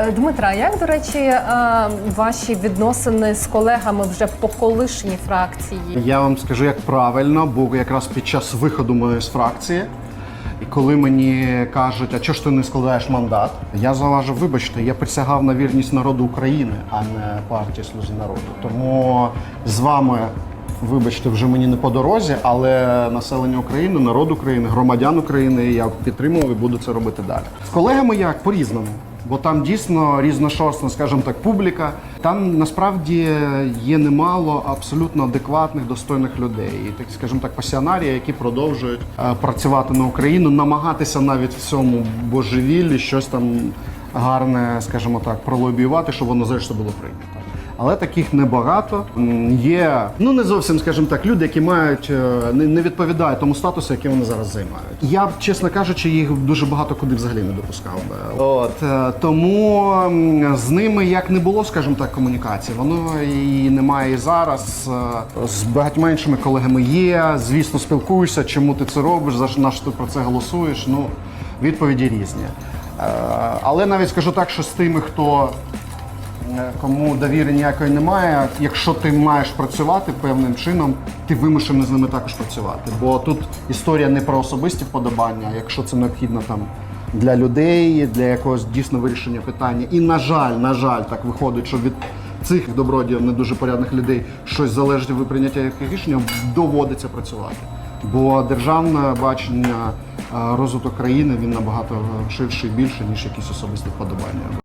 Е, Дмитра, як до речі, е, ваші відносини з колегами вже по колишній фракції? Я вам скажу, як правильно, бо якраз під час виходу моєї з фракції, і коли мені кажуть, а чого ж ти не складаєш мандат, я зауважив, вибачте, я присягав на вірність народу України, а не партії Слуги народу. Тому з вами. Вибачте, вже мені не по дорозі, але населення України, народ України, громадян України я підтримував і буду це робити далі. З колегами як по-різному. Бо там дійсно різношосна, скажімо так, публіка. Там насправді є немало абсолютно адекватних, достойних людей, і так скажімо так, пасіонарії, які продовжують е, працювати на Україну, намагатися навіть в цьому божевіллі щось там гарне, скажімо так, пролобіювати, щоб воно зрештою було прийнято. Але таких небагато. Є ну не зовсім, скажімо так, люди, які мають е, не, відповідають тому статусу, який вони зараз займають. Я чесно кажучи, їх дуже багато куди взагалі не допускав. От е, тому з ними як не було, скажімо так, комунікації, воно і немає і зараз. Е, З багатьма іншими колегами є. Звісно, спілкуюся, чому ти це робиш, за що ти про це голосуєш. Ну відповіді різні. Але навіть скажу так, що з тими, хто Кому довіри ніякої немає. Якщо ти маєш працювати певним чином, ти вимушений з ними також працювати. Бо тут історія не про особисті вподобання, якщо це необхідно там для людей, для якогось дійсно вирішення питання. І на жаль, на жаль, так виходить, що від цих добродіїв не дуже порядних людей щось залежить від прийняття яких рішення, доводиться працювати. Бо державне бачення е, розвиток країни він набагато ширший і більше, ніж якісь особисті вподобання.